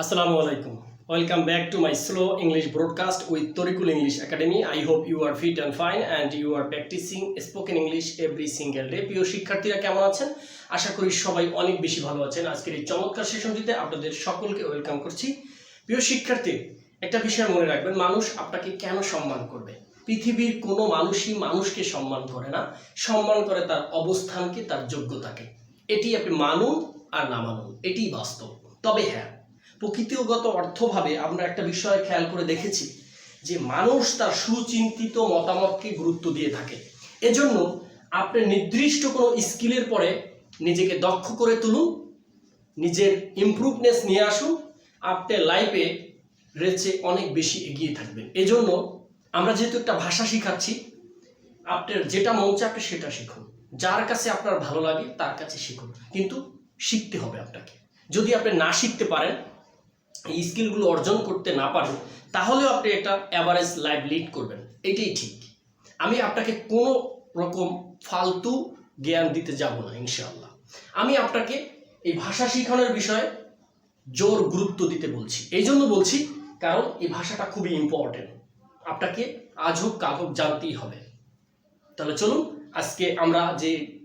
Assalamu আলাইকুম। Welcome back to my slow English broadcast with Torikul English Academy. I hope you are fit and fine and you are practicing spoken English every single day. প্রিয় শিক্ষার্থীরা, কেমন আছেন? আশা করি সবাই অনেক বেশি ভালো আছেন। আজকের এই চমৎকার সেশনটিতে আপনাদের সকলকে ওয়েলকাম করছি। প্রিয় শিক্ষার্থী, একটা বিষয় মনে রাখবেন, মানুষ আপনাকে কেন সম্মান করবে? পৃথিবীর কোনো মানুষই মানুষকে সম্মান করে না। সম্মান করে তার অবস্থানকে, তার যোগ্যতাকে। এটি আপনি মানুন আর না মানুন, এটিই বাস্তব। তবে হ্যাঁ প্রকৃতিগত অর্থভাবে আমরা একটা বিষয় খেয়াল করে দেখেছি যে মানুষ তার সুচিন্তিত মতামতকে গুরুত্ব দিয়ে থাকে। এজন্য আপনি নির্দিষ্ট কোনো স্কিলের পরে নিজেকে দক্ষ করে তুলুন, নিজের ইমপ্রুভনেস নিয়ে আসুন, আপনি লাইফে রেচে অনেক বেশি এগিয়ে থাকবেন। এজন্য আমরা যেহেতু একটা ভাষা শিখাচ্ছি, আপনার যেটা মন আপনি সেটা শিখুন। যার কাছে আপনার ভালো লাগে তার কাছে শিখুন। কিন্তু শিখতে হবে আপনাকে। যদি আপনি না শিখতে পারেন এই স্কিলগুলো অর্জন করতে না পারেন, তাহলেও আপনি একটা অ্যাভারেজ লাইফ লিড করবেন। এটাই ঠিক। আমি আপনাকে কোনো রকম ফালতু জ্ঞান দিতে যাব না, ইনশাআল্লাহ। আমি আপনাকে এই ভাষা শেখানোর বিষয়ে জোর গুরুত্ব দিতে বলছি। এই জন্য বলছি, কারণ এই ভাষাটা খুবই ইম্পর্টেন্ট আপনাকে আজ হোক, কাল হোক, জানতেই হবে। তাহলে চলুন, আজকে আমরা যে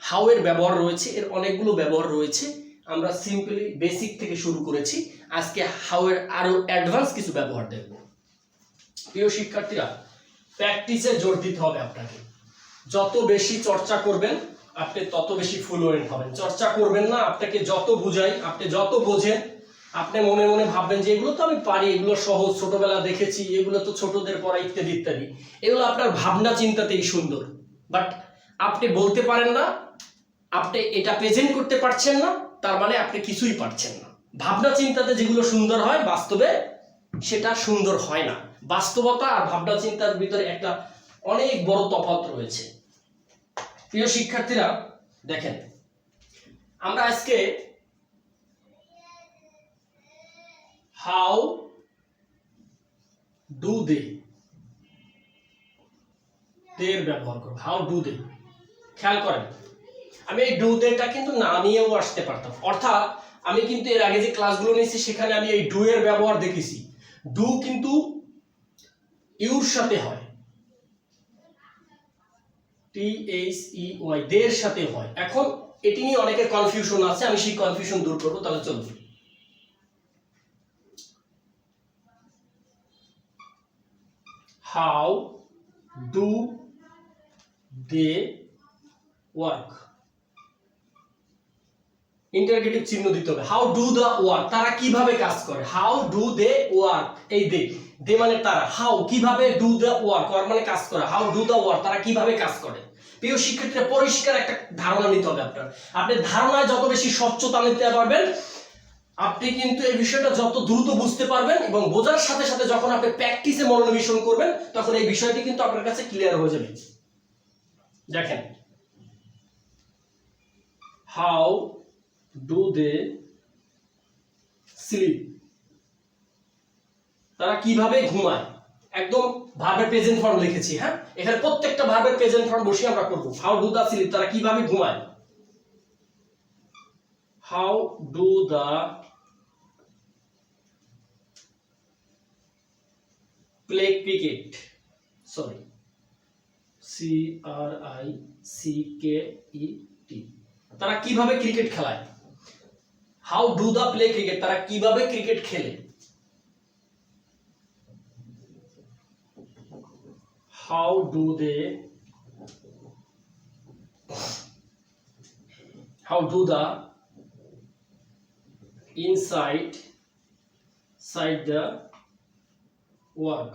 হাওয়ের ব্যবহার রয়েছে, এর অনেকগুলো ব্যবহার রয়েছে। আমরা সিম্পলি বেসিক থেকে শুরু করেছি। আজকে হাউ এর আরও অ্যাডভান্স কিছু ব্যবহার দেখব। প্রিয় শিক্ষার্থীরা প্র্যাকটিসে জোর দিতে হবে আপনাকে। যত বেশি চর্চা করবেন, আপনি তত বেশি ফ্লুয়েন্ট হবেন। চর্চা করবেন না, আপনাকে যত বুঝাই, আপনি যত বোঝেন, আপনি মনে মনে ভাববেন যে এগুলো তো আমি পারি, এগুলো সহজ, ছোটবেলা দেখেছি, এগুলো তো ছোটদের পড়া ইত্যাদি ইত্যাদি। এগুলো আপনার ভাবনা চিন্তাতেই সুন্দর। বাট আপনি বলতে পারেন না, আপনি এটা প্রেজেন্ট করতে পারছেন না তার মানে আপনি কিছুই পারছেন না। ভাবনা চিন্তাতে যেগুলো সুন্দর হয়, বাস্তবে সেটা সুন্দর হয় না। বাস্তবতা আর ভাবনা চিন্তার ভিতরে একটা অনেক বড় তফাৎ রয়েছে। প্রিয় শিক্ষার্থীরা, দেখেন, আমরা আজকে হাউ ডু দে ব্যবহার করব। হাউ ডু দে খেয়াল করেন। আমি এই ডু দেটা কিন্তু না নিয়েও আসতে পারতাম। অর্থাৎ আমি কিন্তু এর আগে যে ক্লাসগুলো নিয়েছি, সেখানে আমি এই ডু এর ব্যবহার দেখেছি। ডু কিন্তু ইউর সাথে হয়। টি এইচ ই ওয়াই দের সাথে হয়। এখন এটি নিয়ে অনেকের কনফিউশন আছে, আমি সেই কনফিউশন দূর করব, তাহলে চলুন। How do they work interrogative চিহ্ন দিতে হবে। হাউ ডু দা ওয়ার্ক তারা কীভাবে কাজ করে? হাউ ডু দে ওয়ার্ক এই দে দে মানে তারা। হাউ কীভাবে ডু দা ওয়ার্ক ওয়ার্ক মানে কাজ করে। হাউ ডু দা ওয়ার্ক তারা কীভাবে কাজ করে? প্রিয় শিক্ষার্থীরা, পরিষ্কার একটা ধারণা নিতে হবে আপনার। আপনি ধারণায় যত বেশি স্বচ্ছতা নিতে পারবেন, আপনি কিন্তু এই বিষয়টা যত দ্রুত বুঝতে পারবেন এবং বোঝার সাথে সাথে যখন আপনি প্র্যাকটিসে মনোনিবেশন করবেন, তখন এই বিষয়টি কিন্তু আপনার কাছে ক্লিয়ার হয়ে যাবে। দেখেন। হাউ ডু দে স্লিপ তারা কীভাবে ঘুমায়? একদম ভার্বের প্রেজেন্ট ফর্ম লিখেছি হ্যাঁ? এখানে প্রত্যেকটা ভার্বের প্রেজেন্ট ফর্ম বসে আমরা করব। হাউ ডু দা স্লিপ তারা কীভাবে ঘুমায়? How do they play cricket sorry C R I C K E T তারা কীভাবে ক্রিকেট খেলায়? How do they play cricket তারা কীভাবে ক্রিকেট খেলে? How do they how do they inside side the work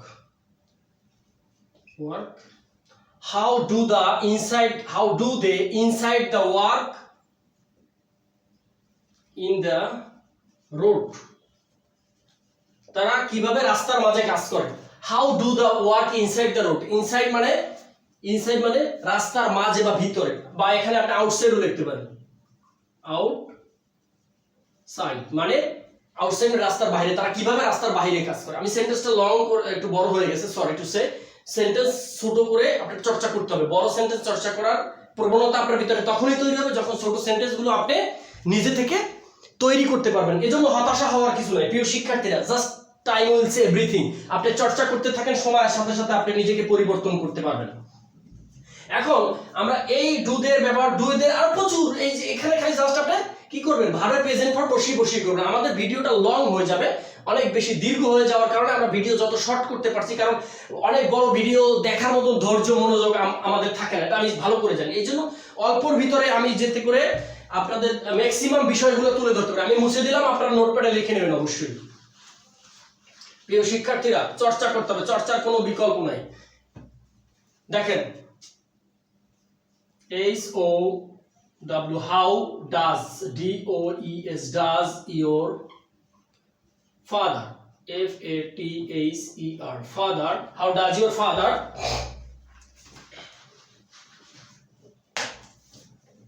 work? How do the inside, how do they inside the work? In the road. তারা কীভাবে রাস্তার মাঝে কাজ করে? How do the work inside the road inside মানে inside মানে রাস্তার মাঝে বা ভিতরে, বা এখানে আপনি আউটসাইডও লিখতে পারেন। আউট সাইড মানে আউটসাইড রাস্তার বাইরে। তারা কীভাবে রাস্তার বাইরে কাজ করে? আমি সেন্টেন্সটা লং একটু বড় হয়ে গেছে সরি টু সে সেন্টেন্স ছোট করে আপনাকে চর্চা করতে হবে। বড় সেন্টেন্স চর্চা করার প্রবণতা আপনার ভিতরে তখনই তৈরি হবে যখন ছোট সেন্টেন্সগুলো আপনি নিজে থেকে তৈরি করতে পারবেন। এজন্য হতাশা হওয়ার কিছু নাই। প্রিয় শিক্ষার্থীরা জাস্ট টাইম উইলস এভরিথিং আপনি চর্চা করতে থাকেন, সময়ের সাথে সাথে আপনি নিজেকে পরিবর্তন করতে পারবেন। এখন আমরা এই ডুদের ব্যবহার ডুদের আর প্রচুর, এই যে এখানে খালি জাস্ট আপনি কি করবেন? ভাবে প্রেজেন্ট ফর বসিয়ে বসিয়ে করবেন। আমাদের ভিডিওটা লং হয়ে যাবে, অনেক বেশি দীর্ঘ হয়ে যাওয়ার কারণে আমরা ভিডিও যত শর্ট করতে পারছি, কারণ অনেক বড় ভিডিও দেখার মতো ধৈর্য, মনোযোগ আমাদের থাকে না। এটা আমি ভালো করে জানি। এই জন্য অল্পর ভিতরে আমি যেতে করে আপনাদের ম্যাক্সিমাম বিষয়গুলো তুলে ধরতে পারি। আমি মুছে দিলাম, আপনারা নোটপ্যাডে লিখে নেবেন অবশ্যই। প্রিয় শিক্ষার্থীরা, চর্চা করতে হবে। চর্চার কোনো বিকল্প নাই। দেখেন, H O W, how does D O E S does your father? F A T H E R. Father, how does your father?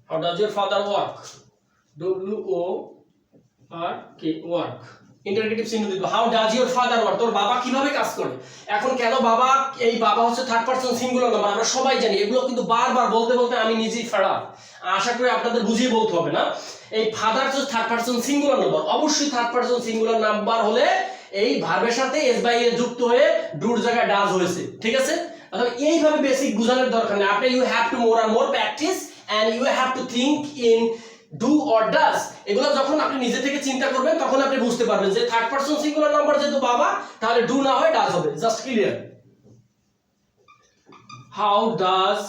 How does your father work? W O R K work interrogative চিহ্ন দিতে how does your father work তোর বাবা কীভাবে কাজ করে? এখন কেন বাবা, এই বাবা হচ্ছে থার্ড পারসন সিঙ্গুলার নাম্বার আমরা সবাই জানি, এগুলো কিন্তু বারবার বলতে বলতে আমি নিজেই ফেরা আশা করি আপনাদের বুঝিয়ে বলতে হবে না। এই ফাদার হচ্ছে থার্ড পারসন সিঙ্গুলার নাম্বার অবশ্যই থার্ড পারসন সিঙ্গুলার নাম্বার হলে এই ভার্বের সাথে এস বাই এ যুক্ত হয়ে ডুর জায়গায় ডাজ হয়েছে। ঠিক আছে? অথবা এইভাবে বেসিক বোঝানোর দরকার নেই। আপনি you have to more R more practice and you have to think in do or does এগুলো যখন আপনি নিজে থেকে চিন্তা করবেন, তখন আপনি বুঝতে পারবেন যে থার্ড পারসন সিঙ্গুলার নাম্বার যেহেতু বাবা, তাহলে ডু না হয় ডাস হবে। Just clear how does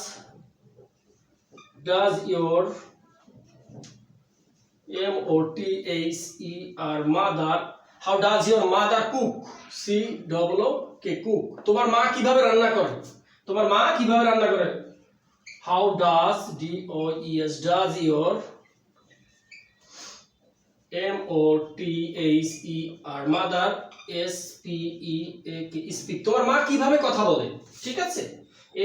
does your M O T H E R mother how does your mother cook C double K cook তোমার মা কীভাবে রান্না করে? তোমার মা কীভাবে রান্না করে? How does D O E S does your M O T H E R mother S P E A K speak তোমার মা কীভাবে কথা বলে? ঠিক আছে?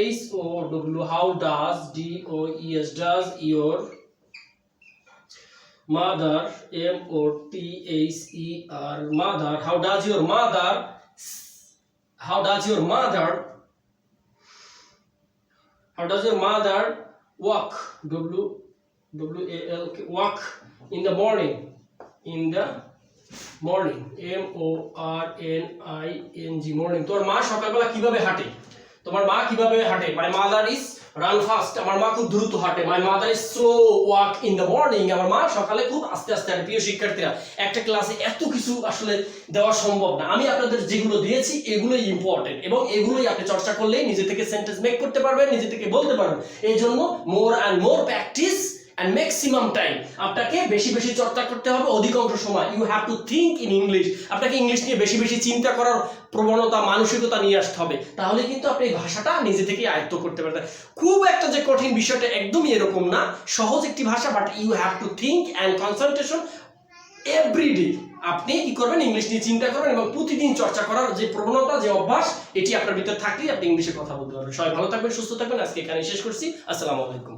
H O W how does D O E S does your mother, m o t h e r, mother, how does your mother, how does your mother how does a mother walk w w a l k walk in the morning in the morning m o r n i n g morning তোমার মা সকালবেলা কীভাবে হাঁটে তোমার মা কীভাবে হাঁটে মানে মাদার ইজ রান ফাস্ট আমার মা খুব দ্রুত হাঁটে। My mother is slow walk in the morning আমার মা সকালে খুব আস্তে আস্তে আর প্রিয় শিক্ষার্থীরা, একটা ক্লাসে এত কিছু আসলে দেওয়া সম্ভব না। আমি আপনাদের যেগুলো দিয়েছি, এগুলোই ইম্পর্টেন্ট এবং এগুলোই আপনি চর্চা করলেই নিজে থেকে সেন্টেন্স মেক করতে পারবেন, নিজে থেকে বলতে পারবেন। এই জন্য more and more practice and maximum time আপনাকে বেশি বেশি চর্চা করতে হবে অধিকাংশ সময়। You have to think in English আপনাকে ইংলিশ নিয়ে বেশি বেশি চিন্তা করার প্রবণতা, মানসিকতা নিয়ে আসতে হবে। তাহলে কিন্তু আপনি এই ভাষাটা নিজে থেকে আয়ত্ত করতে পারবেন। খুব একটা যে কঠিন বিষয়টা একদমই এরকম না। সহজ একটি ভাষা but you have to think and concentration everyday আপনি কি করবেন? ইংলিশ নিয়ে চিন্তা করবেন এবং প্রতিদিন চর্চা করার যে প্রবণতা, যে অভ্যাস, এটি আপনার ভিতরে থাকলেই আপনি ইংলিশে কথা বলতে পারবেন। সবাই ভালো থাকবেন, সুস্থ থাকবেন। আজকে এখানে শেষ করছি। আসসালামু আলাইকুম।